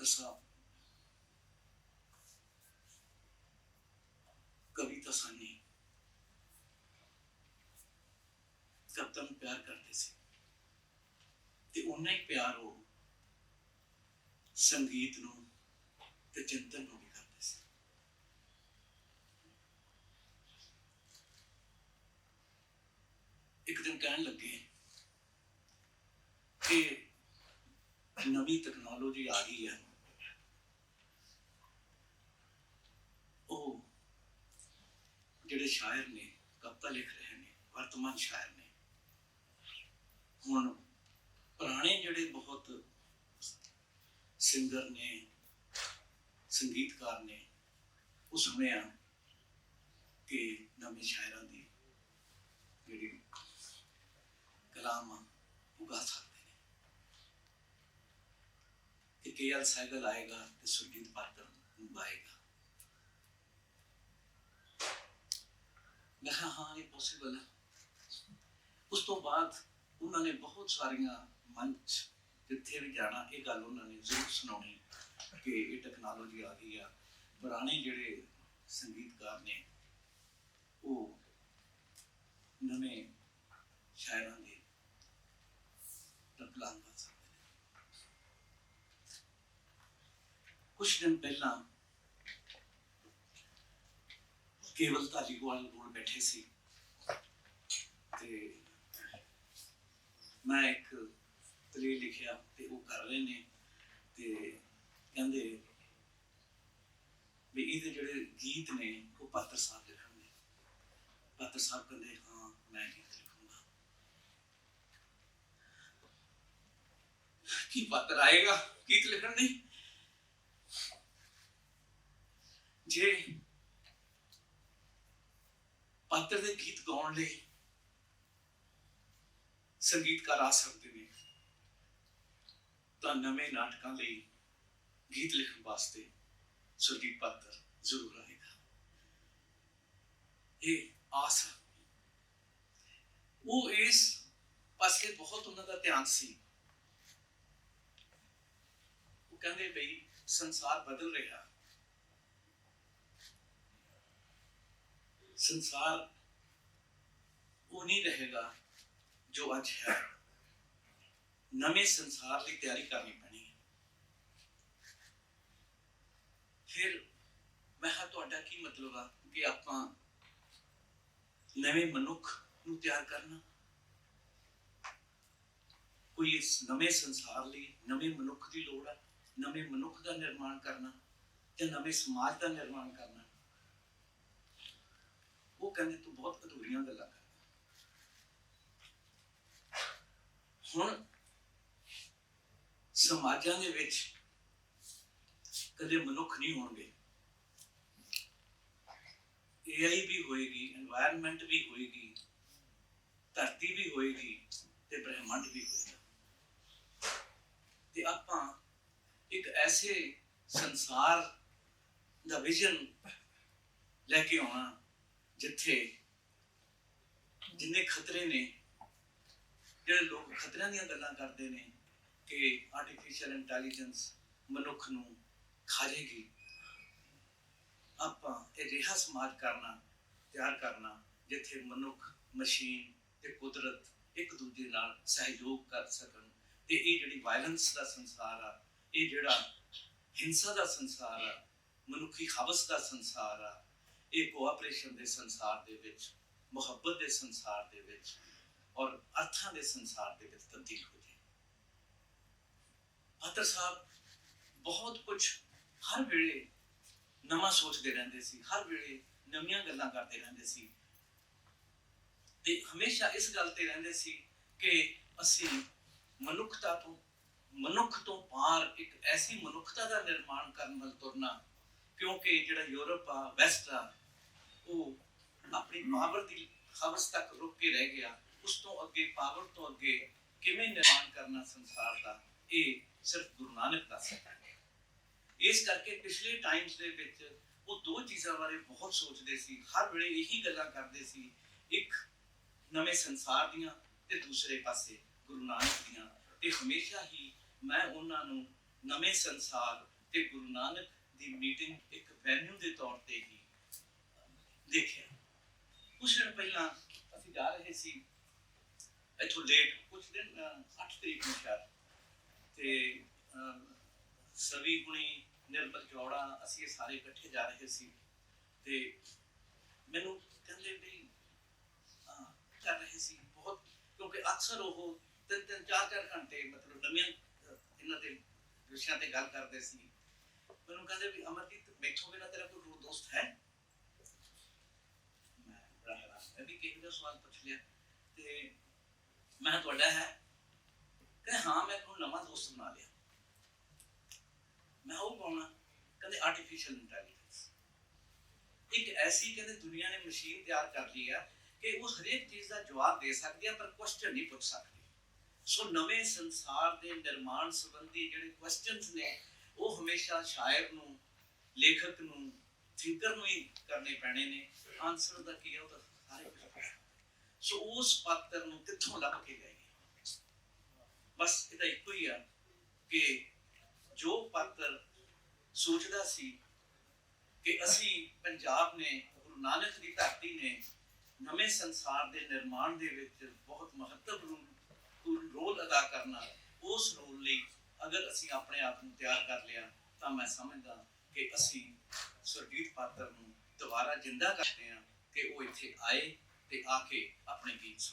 ਪਾਤਰ ਸਾਹਿਬ ਕਵਿਤਾ ਸਾਨੀ ਕਵਿਤਾ ਨੂੰ ਪਿਆਰ ਕਰਦੇ ਸੀ ਤੇ ਉਹਨਾਂ ਹੀ ਪਿਆਰ ਉਹ ਸੰਗੀਤ ਨੂੰ ਤੇ ਚਿੰਤਨ ਨੂੰ ਵੀ ਕਰਦੇ ਸੀ ਇੱਕ ਦਿਨ ਕਹਿਣ ਲੱਗੇ ਕਿ ਨਵੀਂ ਟੈਕਨੋਲੋਜੀ ਆ ਗਈ ਹੈ ਉਹ ਜਿਹੜੇ ਸ਼ਾਇਰ ਨੇ ਕਵਿਤਾ ਲਿਖ ਰਹੇ ਨੇ ਵਰਤਮਾਨ ਸ਼ਾਇਰ ਨੇ। ਹੁਣ ਪੁਰਾਣੇ ਜਿਹੜੇ ਬਹੁਤ ਸਿੰਗਰ ਨੇ ਸੰਗੀਤਕਾਰ ਨੇ ਉਹ ਸੁਣਿਆ ਕਿ ਨਵੇਂ ਸ਼ਾਇਰਾਂ ਦੀ ਜਿਹੜੀ ਕਲਾਮ ਆ, ਸਕਦੇ ਨੇ। ਕਿ ਕੇ ਐਲ ਸੈਗਲ ਆਏਗਾ ਤੇ ਸੁਰਜੀਤ ਪਾਤਰ ਮੈਂ ਕਿਹਾ, ਹਾਂ, ਇਹ ਪੋਸੀਬਲ ਹੈ। ਉਸ ਤੋਂ ਬਾਅਦ ਉਹਨਾਂ ਨੇ ਬਹੁਤ ਸਾਰੀਆਂ ਮੰਚ ਜਿੱਥੇ ਵੀ ਜਾਣਾ। ਇਹ ਗੱਲ ਉਹਨਾਂ ਨੇ ਜ਼ਰੂਰ ਸੁਣਾਉਣੀ ਕਿ ਇਹ ਟੈਕਨੋਲੋਜੀ ਆ ਗਈ ਆ। ਪੁਰਾਣੇ ਜਿਹੜੇ ਸੰਗੀਤਕਾਰ ਨੇ, ਉਹ ਨਵੇਂ ਸ਼ਾਇਰਾਂ ਦੇ ਤਬਲਾਨ ਕਰ ਕੁਝ ਦਿਨ ਪਹਿਲਾਂ ਕੇਵਲ ਧਾਲੀਵਾਲ ਕੋਲ ਬੈਠੇ ਸੀ। ਤੇ ਮੈਂ ਇੱਕ ਤਲੀ ਲਿਖਿਆ ਤੇ ਉਹ ਕਰ ਰਹੇ ਨੇ ਤੇ ਕਹਿੰਦੇ ਵੀ ਇਹਦੇ ਜਿਹੜੇ ਗੀਤ ਨੇ, ਉਹ ਪਾਤਰ ਸਾਹਿਬ ਲਿਖਣਗੇ। ਪਾਤਰ ਸਾਹਿਬ ਕਹਿੰਦੇ, ਹਾਂ, ਮੈਂ ਗੀਤ ਲਿਖੂੰਗਾ। ਕੀ ਪਾਤਰ ਆਏਗਾ? ਗੀਤ ਲਿਖਣ ਲਈ ਜੇ ਪਾਤਰ ਦੇ ਗੀਤ ਗਾਉਣ ਲਈ ਸੰਗੀਤਕਾਰ ਆ ਸਕਦੇ ਨੇ। ਤਾਂ ਨਵੇਂ ਨਾਟਕਾਂ ਲਈ ਗੀਤ ਲਿਖਣ ਵਾਸਤੇ ਸੁਰਜੀਤ ਪਾਤਰ ਜ਼ਰੂਰ ਆਏਗਾ। ਇਹ ਆਸ ਉਹ ਇਸ ਪਾਸੇ ਬਹੁਤ ਉਹਨਾਂ ਦਾ ਧਿਆਨ ਸੀ। ਉਹ ਕਹਿੰਦੇ ਬਈ ਸੰਸਾਰ ਬਦਲ ਰਿਹਾ। ਸੰਸਾਰ ਉਹ ਨਹੀਂ ਰਹੇਗਾ ਜੋ ਅੱਜ ਹੈ। ਨਵੇਂ ਸੰਸਾਰ ਲਈ ਤਿਆਰੀ ਕਰਨੀ ਪੈਣੀ ਹੈ। ਫਿਰ ਮੈਂ ਹਾਂ ਤੁਹਾਡਾ ਕੀ ਮਤਲਬ ਆ ਕਿ ਆਪਾਂ ਨਵੇਂ ਮਨੁੱਖ ਨੂੰ ਤਿਆਰ ਕਰਨਾ? ਕੋਈ ਇਸ ਨਵੇਂ ਸੰਸਾਰ ਲਈ, ਨਵੇਂ ਮਨੁੱਖ ਦੀ ਲੋੜ ਆ? ਨਵੇਂ ਮਨੁੱਖ ਦਾ ਨਿਰਮਾਣ ਕਰਨਾ ਜਾਂ ਨਵੇਂ ਸਮਾਜ ਦਾ ਨਿਰਮਾਣ ਕਰਨਾ? ਉਹ ਕਹਿੰਦੇ ਤੂੰ ਬਹੁਤ ਅਧੂਰੀਆਂ ਗੱਲਾਂ ਕਰ। ਹੁਣ ਸਮਾਜਾਂ ਦੇ ਵਿੱਚ ਕਦੇ ਮਨੁੱਖ ਨਹੀਂ ਹੋਣਗੇ। ਏਆਈ ਵੀ ਹੋਏਗੀ এনवायरमेंट ਵੀ ਹੋਏਗੀ, ਧਰਤੀ ਵੀ ਹੋਏਗੀ ਤੇ ਬ੍ਰਹਿਮੰਡ ਵੀ ਹੋਏਗਾ। ਤੇ ਆਪਾਂ ਇੱਕ ਐਸੇ ਸੰਸਾਰ ਦਾ ਵਿਜ਼ਨ ਲੈ ਕੇ ਆਉਣਾ ਜਿੱਥੇ ਜਿੰਨੇ ਖਤਰੇ ਨੇ, ਜਿਹੜੇ ਲੋਕ ਖਤਰਿਆਂ ਦੀਆਂ ਗੱਲਾਂ ਕਰਦੇ ਨੇ ਕਿ ਆਰਟੀਫੀਸ਼ੀਅਲ ਇੰਟੈਲੀਜੈਂਸ ਮਨੁੱਖ ਨੂੰ ਖਾ ਜਾਏਗੀ ਆਪਾਂ ਇਹ ਰਿਹਾ ਸਮਾਜ ਕਰਨਾ, ਤਿਆਰ ਕਰਨਾ, ਜਿੱਥੇ ਮਨੁੱਖ, ਮਸ਼ੀਨ ਤੇ ਕੁਦਰਤ ਇੱਕ ਦੂਜੇ ਨਾਲ ਸਹਿਯੋਗ ਕਰ ਸਕਣ ਤੇ ਇਹ ਜਿਹੜੀ ਵਾਇਲੈਂਸ ਦਾ ਸੰਸਾਰ ਆ, ਇਹ ਜਿਹੜਾ ਹਿੰਸਾ ਦਾ ਸੰਸਾਰ ਆ, ਮਨੁੱਖੀ ਹਵਸ ਦਾ ਸੰਸਾਰ ਆ ਇਹ ਕੋਆਪਰੇਸ਼ਨ ਦੇ ਸੰਸਾਰ ਦੇ ਵਿੱਚ, ਮੁਹੱਬਤ ਦੇ ਸੰਸਾਰ ਦੇ ਵਿੱਚ ਔਰ ਅਰਥਾਂ ਦੇ ਸੰਸਾਰ ਦੇ ਵਿੱਚ ਤਬਦੀਲ ਹੋ ਜਾਏ। ਪਾਤਰ ਸਾਹਿਬ ਬਹੁਤ ਕੁਝ ਹਰ ਵੇਲੇ ਨਵਾਂ ਸੋਚਦੇ ਰਹਿੰਦੇ ਸੀ, ਹਰ ਵੇਲੇ ਨਵੀਆਂ ਗੱਲਾਂ ਕਰਦੇ ਰਹਿੰਦੇ ਸੀ। ਤੇ ਹਮੇਸ਼ਾ ਇਸ ਗੱਲ ਤੇ ਰਹਿੰਦੇ ਸੀ ਕਿ ਅਸੀਂ ਮਨੁੱਖਤਾ ਤੋਂ, ਮਨੁੱਖ ਤੋਂ ਪਾਰ ਇੱਕ ਐਸੀ ਮਨੁੱਖਤਾ ਦਾ ਨਿਰਮਾਣ ਕਰਨ ਵੱਲ ਤੁਰਨਾ ਕਿਉਂਕਿ ਜਿਹੜਾ ਯੂਰਪ ਆ, ਵੈਸਟ ਆ, ਉਹ ਆਪਣੀ ਪਾਵਰ ਦੀ ਹਵਸ ਤੱਕ ਰੁਕ ਕੇ ਰਹਿ ਗਿਆ। ਉਸ ਤੋਂ ਅੱਗੇ, ਪਾਵਰ ਤੋਂ ਅੱਗੇ ਕਿਵੇਂ ਨਿਰਮਾਣ ਕਰਨਾ ਸੰਸਾਰ ਦਾ, ਇਹ ਸਿਰਫ ਗੁਰੂ ਨਾਨਕ ਦੱਸ ਸਕਦਾ ਹੈ ਇਸ ਕਰਕੇ ਪਿਛਲੇ ਟਾਈਮਸ ਦੇ ਵਿੱਚ ਉਹ ਦੋ ਚੀਜ਼ਾਂ ਬਾਰੇ ਬਹੁਤ ਸੋਚਦੇ ਸੀ, ਹਰ ਵੇਲੇ ਇਹੀ ਗੱਲਾਂ ਕਰਦੇ ਸੀ, ਇੱਕ ਨਵੇਂ ਸੰਸਾਰ ਦੀਆਂ ਤੇ ਦੂਸਰੇ ਪਾਸੇ ਗੁਰੂ ਨਾਨਕ ਦੀਆਂ। ਤੇ ਹਮੇਸ਼ਾ ਹੀ ਮੈਂ ਉਹਨਾਂ ਨੂੰ ਨਵੇਂ ਸੰਸਾਰ ਤੇ ਗੁਰੂ ਨਾਨਕ ਦੀ ਮੀਟਿੰਗ ਇੱਕ ਵੈਨਿਊ ਦੇ ਤੌਰ ਤੇ ਹੀ ਦੇਖਿਆ। ਕੁਝ ਦਿਨ ਪਹਿਲਾਂ ਅਸੀਂ ਜਾ ਰਹੇ ਸੀ ਇੱਥੋਂ ਲੇਟ ਕੁਝ ਦਿਨ 8 ਤਰੀਕ ਨੂੰ ਸ਼ਾਇਦ। ਤੇ ਸਵੀ ਹੁਣੀ, ਨਿਰਮਲ ਜੋੜਾ ਅਸੀਂ ਸਾਰੇ ਇਕੱਠੇ ਜਾ ਰਹੇ ਸੀ। ਤੇ ਮੈਨੂੰ ਕਹਿੰਦੇ ਵੀ ਕਰ ਰਹੇ ਸੀ ਬਹੁਤ, ਕਿਉਂਕਿ ਅਕਸਰ ਉਹ ਤਿੰਨ ਤਿੰਨ ਚਾਰ ਚਾਰ ਘੰਟੇ ਮਤਲਬ ਨਵੀਆਂ ਇਹਨਾਂ ਦੇ ਵਿਸ਼ਿਆਂ ਤੇ ਗੱਲ ਕਰਦੇ ਸੀ। ਮੈਨੂੰ ਕਹਿੰਦੇ ਵੀ ਅਮਰਜੀਤ, ਮੈਥੋਂ ਬਿਨਾਂ ਤੇਰਾ ਕੋਈ ਦੋਸਤ ਹੈ? ਮੈਂ ਬੜਾ ਹੈਰਾਨ ਮੈਂ ਵੀ ਕਿਸੇ ਦਾ ਸਵਾਲ ਪੁੱਛ ਲਿਆ। ਤੇ ਮੈਂ ਤੁਹਾਡਾ ਹੈ? ਕਹਿੰਦੇ, ਹਾਂ, ਮੈਂ ਕੋਈ ਨਵਾਂ ਦੋਸਤ ਬਣਾ ਲਿਆ। ਮੈਂ ਉਹ ਕੌਣ ਕਹਿੰਦੇ ਆਰਟੀਫੀਸ਼ੀਅਲ ਇੰਟੈਲੀਜੈਂਸ ਇੱਕ ਐਸੀ ਕਹਿੰਦੇ ਦੁਨੀਆ ਨੇ ਮਸ਼ੀਨ ਤਿਆਰ ਕਰ ਲਈ ਆ ਕਿ ਉਹ ਹਰੇਕ ਚੀਜ਼ ਦਾ ਜਵਾਬ ਦੇ ਸਕਦੀ ਆ, ਪਰ ਕੁਐਸਚਨ ਨਹੀਂ ਪੁੱਛ ਸਕਦੀ। ਸੋ ਨਵੇਂ ਸੰਸਾਰ ਦੇ ਨਿਰਮਾਣ ਸੰਬੰਧੀ ਜਿਹੜੇ ਕੁਐਸਚਨਸ ਨੇ ਉਹ ਹਮੇਸ਼ਾ ਸ਼ਾਇਰ ਨੂੰ, ਲੇਖਕ ਨੂੰ ਥਿੰਕਰ ਨੂੰ ਹੀ ਕਰਨੇ ਪੈਣੇ ਨੇ। ਆਨਸਰ ਦਾ ਕੀ ਹੈ ਉਹ ਤਾਂ ਸਾਰੇ ਸੋ ਉਸ ਪਾਤਰ ਨੂੰ ਕਿੱਥੋਂ ਲੱਭ ਕੇ ਲਿਆਈਏ ਬਸ ਇਹਦਾ ਇੱਕੋ ਹੀ ਆ ਕਿ ਜੋ ਪਾਤਰ ਸੋਚਦਾ ਸੀ ਕਿ ਅਸੀਂ ਪੰਜਾਬ ਨੇ, ਗੁਰੂ ਨਾਨਕ ਦੀ ਧਰਤੀ ਨੇ, ਨਵੇਂ ਸੰਸਾਰ ਦੇ ਨਿਰਮਾਣ ਦੇ ਵਿੱਚ ਬਹੁਤ ਮਹੱਤਵਪੂਰਨ ਰੋਲ ਅਦਾ ਕਰਨਾ ਉਸ ਰੋਲ ਲਈ ਅਗਰ ਅਸੀਂ ਆਪਣੇ ਆਪ ਨੂੰ ਤਿਆਰ ਕਰ ਲਿਆ, ਤਾਂ ਮੈਂ ਸਮਝਦਾ ਕਿ ਅਸੀਂ ਸੁਰਜੀਤ ਪਾਤਰ ਨੂੰ ਦੁਬਾਰਾ ਜਿੰਦਾ ਕਰਦੇ ਹਾਂ ਕਿ ਉਹ ਇੱਥੇ ਆਏ ਤੇ ਆ ਕੇ ਆਪਣੇ ਗੀਤ ਸੁਣਾਏ